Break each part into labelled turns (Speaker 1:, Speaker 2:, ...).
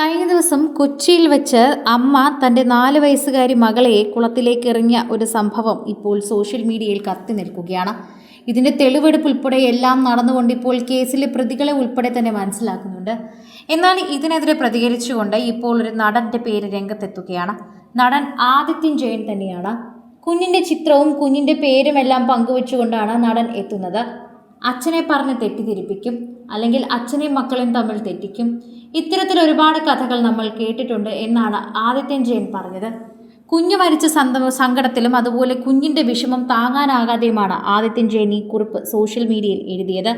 Speaker 1: കഴിഞ്ഞ ദിവസം കൊച്ചിയിൽ വെച്ച് അമ്മ തന്റെ നാല് വയസ്സുകാരി മകളെ കുളത്തിലേക്ക് എറിഞ്ഞ ഒരു സംഭവം ഇപ്പോൾ സോഷ്യൽ മീഡിയയിൽ കത്തി നിൽക്കുകയാണ്. ഇതിന്റെ തെളിവെടുപ്പ് ഉൾപ്പെടെ എല്ലാം നടന്നുകൊണ്ട് ഇപ്പോൾ കേസിലെ പ്രതികളെ ഉൾപ്പെടെ തന്നെ മനസ്സിലാക്കുന്നുണ്ട്. എന്നാൽ ഇതിനെതിരെ പ്രതികരിച്ചുകൊണ്ട് ഇപ്പോൾ ഒരു നടന്റെ പേര് രംഗത്തെത്തുകയാണ്. നടൻ ആദിത്യൻ ജയൻ തന്നെയാണ്. കുഞ്ഞിന്റെ ചിത്രവും കുഞ്ഞിന്റെ പേരും എല്ലാം പങ്കുവെച്ചുകൊണ്ടാണ് നടൻ എത്തുന്നത്. അച്ഛനെ പറഞ്ഞ് തെറ്റിദ്ധരിപ്പിക്കും അല്ലെങ്കിൽ അച്ഛനെയും മക്കളെയും തമ്മിൽ തെറ്റിക്കും. ഇത്തരത്തിൽ ഒരുപാട് കഥകൾ നമ്മൾ കേട്ടിട്ടുണ്ട് എന്നാണ് ആദിത്യൻ ജയൻ പറഞ്ഞത്. കുഞ്ഞു മരിച്ച സന്ത സങ്കടത്തിലും അതുപോലെ കുഞ്ഞിന്റെ വിഷമം താങ്ങാനാകാതെയുമാണ് ആദിത്യൻ ജയൻ ഈ കുറിപ്പ് സോഷ്യൽ മീഡിയയിൽ എഴുതിയത്.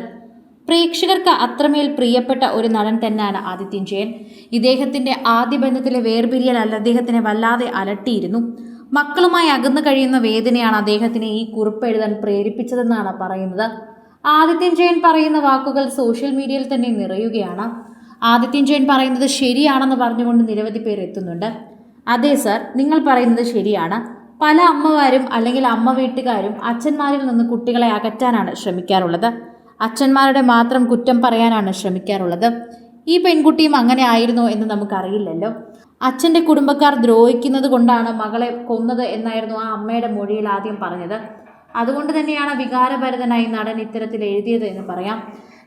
Speaker 1: പ്രേക്ഷകർക്ക് അത്രമേൽ പ്രിയപ്പെട്ട ഒരു നടൻ തന്നെയാണ് ആദിത്യൻ ജയൻ. ഇദ്ദേഹത്തിന്റെ ആദ്യ ബന്ധത്തിലെ വേർപിരിയൽ അല്ല അദ്ദേഹത്തിനെ വല്ലാതെ അലട്ടിയിരുന്നു. മക്കളുമായി അകന്നു കഴിയുന്ന വേദനയാണ് അദ്ദേഹത്തിനെ ഈ കുറിപ്പ് എഴുതാൻ പ്രേരിപ്പിച്ചതെന്നാണ് പറയുന്നത്. ആദിത്യൻ ജയൻ പറയുന്ന വാക്കുകൾ സോഷ്യൽ മീഡിയയിൽ തന്നെ നിറയുകയാണ്. ആദിത്യൻ ജയൻ പറയുന്നത് ശരിയാണെന്ന് പറഞ്ഞുകൊണ്ട് നിരവധി പേർ എത്തുന്നുണ്ട്. അതെ സർ നിങ്ങൾ പറയുന്നത് ശരിയാണ്. പല അമ്മമാരും അല്ലെങ്കിൽ അമ്മ വീട്ടുകാരും അച്ഛന്മാരിൽ നിന്ന് കുട്ടികളെ അകറ്റാനാണ് ശ്രമിക്കാറുള്ളത്. അച്ഛന്മാരുടെ മാത്രം കുറ്റം പറയാനാണ് ശ്രമിക്കാറുള്ളത്. ഈ പെൺകുട്ടിയും അങ്ങനെ ആയിരുന്നോ എന്ന് നമുക്കറിയില്ലല്ലോ. അച്ഛന്റെ കുടുംബക്കാർ ദ്രോഹിക്കുന്നത് കൊണ്ടാണ് മകളെ കൊന്നത് എന്നായിരുന്നു ആ അമ്മയുടെ മൊഴിയിൽ ആദ്യം പറഞ്ഞത്. അതുകൊണ്ട് തന്നെയാണ് വികാരഭരിതനായി നടൻ ഇത്തരത്തിൽ എഴുതിയത് എന്ന് പറയാം.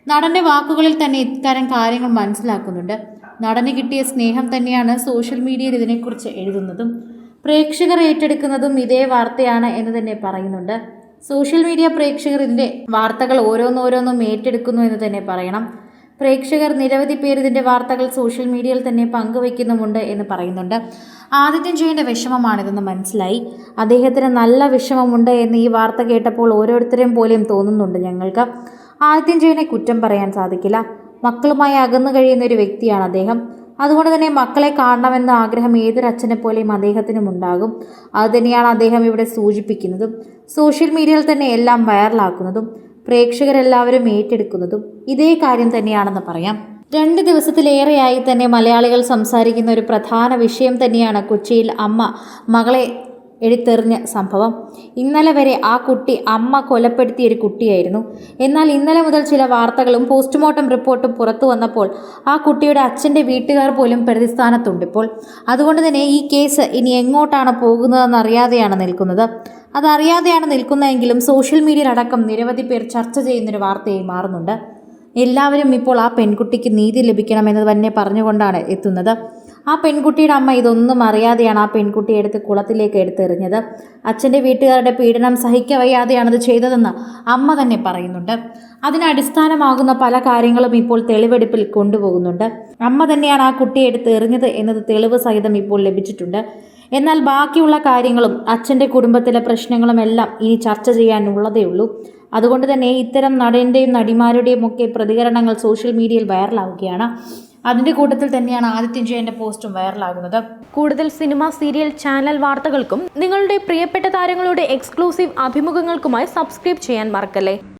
Speaker 1: നടന്റെ വാക്കുകളിൽ തന്നെ ഇത്തരം കാര്യങ്ങൾ മനസ്സിലാക്കുന്നുണ്ട്. നടന് കിട്ടിയ സ്നേഹം തന്നെയാണ് സോഷ്യൽ മീഡിയയിൽ ഇതിനെക്കുറിച്ച് എഴുതുന്നതും. പ്രേക്ഷകർ ഏറ്റെടുക്കുന്നതും ഇതേ വാർത്തയാണ് എന്ന് തന്നെ പറയുന്നുണ്ട്. സോഷ്യൽ മീഡിയ പ്രേക്ഷകർ ഇതിന്റെ വാർത്തകൾ ഓരോന്നോരോന്നും ഏറ്റെടുക്കുന്നു എന്ന് തന്നെ പറയണം. പ്രേക്ഷകർ നിരവധി പേർ ഇതിന്റെ വാർത്തകൾ സോഷ്യൽ മീഡിയയിൽ തന്നെ പങ്കുവയ്ക്കുന്നുമുണ്ട് എന്ന് പറയുന്നുണ്ട്. ആദിത്യൻ ജയന്റെ വിഷമമാണിതെന്ന് മനസ്സിലായി. അദ്ദേഹത്തിന് നല്ല വിഷമമുണ്ട് എന്ന് ഈ വാർത്ത കേട്ടപ്പോൾ ഓരോരുത്തരെയും പോലെയും തോന്നുന്നുണ്ട് ഞങ്ങൾക്ക്. ആദിത്യൻ ജയനെ കുറ്റം പറയാൻ സാധിക്കില്ല. മക്കളുമായി അകന്നു കഴിയുന്ന ഒരു വ്യക്തിയാണ് അദ്ദേഹം. അതുകൊണ്ട് തന്നെ മക്കളെ കാണണമെന്ന ആഗ്രഹം ഏതൊരച്ഛനെ പോലെയും അദ്ദേഹത്തിനും ഉണ്ടാകും. അതുതന്നെയാണ് അദ്ദേഹം ഇവിടെ സൂചിപ്പിക്കുന്നതും. സോഷ്യൽ മീഡിയയിൽ തന്നെ എല്ലാം വൈറലാക്കുന്നതും. പ്രേക്ഷകരെല്ലാവരും ഏറ്റെടുക്കുന്നതും ഇതേ കാര്യം തന്നെയാണെന്ന് പറയാം. രണ്ട് ദിവസത്തിലേറെയായി തന്നെ മലയാളികൾ സംസാരിക്കുന്ന ഒരു പ്രധാന വിഷയം തന്നെയാണ് കൊച്ചിയിൽ അമ്മ മകളെ എടുത്തെറിഞ്ഞ സംഭവം. ഇന്നലെ വരെ ആ കുട്ടി അമ്മ കൊലപ്പെടുത്തിയ ഒരു കുട്ടിയായിരുന്നു. എന്നാൽ ഇന്നലെ മുതൽ ചില വാർത്തകളും പോസ്റ്റ്മോർട്ടം റിപ്പോർട്ടും പുറത്തു വന്നപ്പോൾ ആ കുട്ടിയുടെ അച്ഛന്റെ വീട്ടുകാർ പോലും പ്രതിസ്ഥാനത്തുണ്ട് ഇപ്പോൾ. അതുകൊണ്ട് തന്നെ ഈ കേസ് ഇനി എങ്ങോട്ടാണ് പോകുന്നതെന്ന് അറിയാതെയാണ് നിൽക്കുന്നത്. അതറിയാതെയാണ് നിൽക്കുന്നതെങ്കിലും സോഷ്യൽ മീഡിയയിലടക്കം നിരവധി പേർ ചർച്ച ചെയ്യുന്നൊരു വാർത്തയായി മാറുന്നുണ്ട്. എല്ലാവരും ഇപ്പോൾ ആ പെൺകുട്ടിക്ക് നീതി ലഭിക്കണമെന്ന് തന്നെ പറഞ്ഞുകൊണ്ടാണ് എത്തുന്നത്. ആ പെൺകുട്ടിയുടെ അമ്മ ഇതൊന്നും അറിയാതെയാണ് ആ പെൺകുട്ടിയെ എടുത്ത് കുളത്തിലേക്ക് എടുത്തെറിഞ്ഞത്. അച്ഛന്റെ വീട്ടുകാരുടെ പീഡനം സഹിക്കവയ്യാതെയാണത് ചെയ്തതെന്ന് അമ്മ തന്നെ പറയുന്നുണ്ട്. അതിന് അടിസ്ഥാനമാകുന്ന പല കാര്യങ്ങളും ഇപ്പോൾ തെളിവെടുപ്പിൽ കൊണ്ടുപോകുന്നുണ്ട്. അമ്മ തന്നെയാണ് ആ കുട്ടിയെ എടുത്ത് എറിഞ്ഞത് എന്നത് തെളിവ് സഹിതം ഇപ്പോൾ ലഭിച്ചിട്ടുണ്ട്. എന്നാൽ ബാക്കിയുള്ള കാര്യങ്ങളും അച്ഛന്റെ കുടുംബത്തിലെ പ്രശ്നങ്ങളും എല്ലാം ഇനി ചർച്ച ചെയ്യാനുള്ളതേ ഉള്ളൂ. അതുകൊണ്ട് തന്നെ ഇത്തരം നടന്റെയും നടിമാരുടെയും ഒക്കെ പ്രതികരണങ്ങൾ സോഷ്യൽ മീഡിയയിൽ വൈറലാവുകയാണ്. അതിന്റെ കൂട്ടത്തിൽ തന്നെയാണ് ആദിത്യൻ ജയന്റെ പോസ്റ്റും വൈറലാകുന്നത്.
Speaker 2: കൂടുതൽ സിനിമ സീരിയൽ ചാനൽ വാർത്തകൾക്കും നിങ്ങളുടെ പ്രിയപ്പെട്ട താരങ്ങളുടെ എക്സ്ക്ലൂസീവ് അഭിമുഖങ്ങൾക്കുമായി സബ്സ്ക്രൈബ് ചെയ്യാൻ മറക്കല്ലേ?